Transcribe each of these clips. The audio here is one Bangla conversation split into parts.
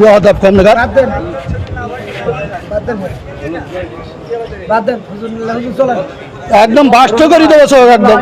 বেহাদাব কম নাগাদ বাদ দেন বাদ দেন বাদ হুজুর হুজুর একদম বাষ্ট করে দেবো সব একদম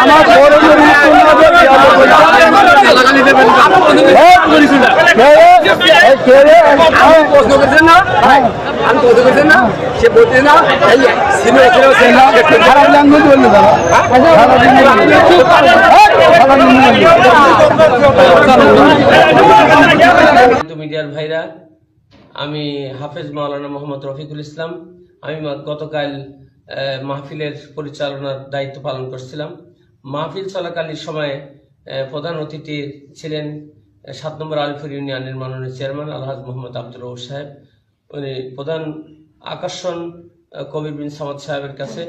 আমার বড় বড় মুসলমানদের কি হবে বলছে? এই, কে রে? এই, কে রে? আমি প্রশ্ন করছেন না? আমি প্রশ্ন করছেন না? সে বলছে না খারাপ ল্যাঙ্গুয়েজ বললে দাদা মিডিয়ার ভাইরা আমি হাফেজ মাওলানা মোহাম্মদ রফিকুল ইসলাম। আমি গতকাল মাহফিলের পরিচালনার দায়িত্ব পালন করছিলাম। মাহফিল চলাকালীন সময়ে প্রধান অতিথি ছিলেন সাত নম্বর আলিপুর ইউনিয়নের মাননীয় চেয়ারম্যান আলহাজ মোহাম্মদ আব্দুর রউফ সাহেব। উনি প্রধান আকর্ষণ কবির বিন সামাদ সাহেবের কাছে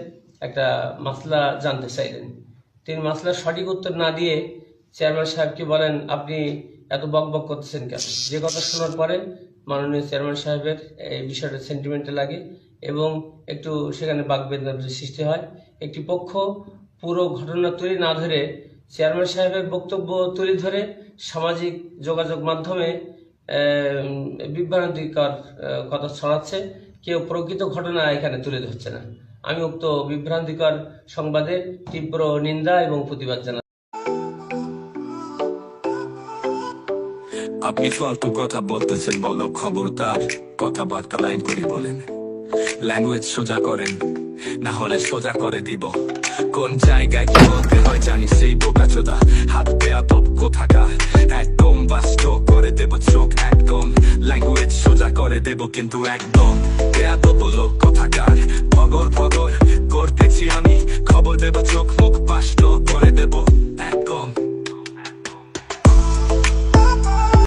একটা মাসলা জানতে চাইলেন। তিনি মাসলার সঠিক উত্তর না দিয়ে চেয়ারম্যান সাহেবকে বলেন, আপনি এত বক বক করতেছেন কেন? যে কথা শোনার পরে মাননীয় চেয়ারম্যান সাহেবের এই বিষয়টা সেন্টিমেন্টে লাগে এবং একটু সেখানে বাগবেদনার সৃষ্টি হয়। একটি পক্ষ পুরো ঘটনা তুলে না ধরে চেয়ারম্যান সাহেবের বক্তব্য তুলে ধরে সামাজিক যোগাযোগ মাধ্যমে বিভ্রান্তিকর কথা ছড়াচ্ছে। কেউ প্রকৃত ঘটনা এখানে তুলে ধরছে না। আমি উক্ত বিভ্রান্তিকর সংবাদে তীব্র নিন্দা এবং প্রতিবাদ জানাই আপনি ফালতু কথা বলতেছেন, বলো খবরদার কথাবার্তা লাইন করে বলেন। ল্যাঙ্গুয়েজ সোজা করেন, না হলে সোজা করে দিব। কোন জায়গায় কি বলতে হয় জানি সেই বোকা চোদা হাত পেয়া তপ কোথাকা একদম বাস্ত করে দেব চোখ, একদম। ল্যাঙ্গুয়েজ সোজা করে দেব কিন্তু একদম। পেয়া তো বলো কোথাকার? পগর পগর করতেছি আমি। খবর দেব চোখ, মুখ বাস্ত করে দেব।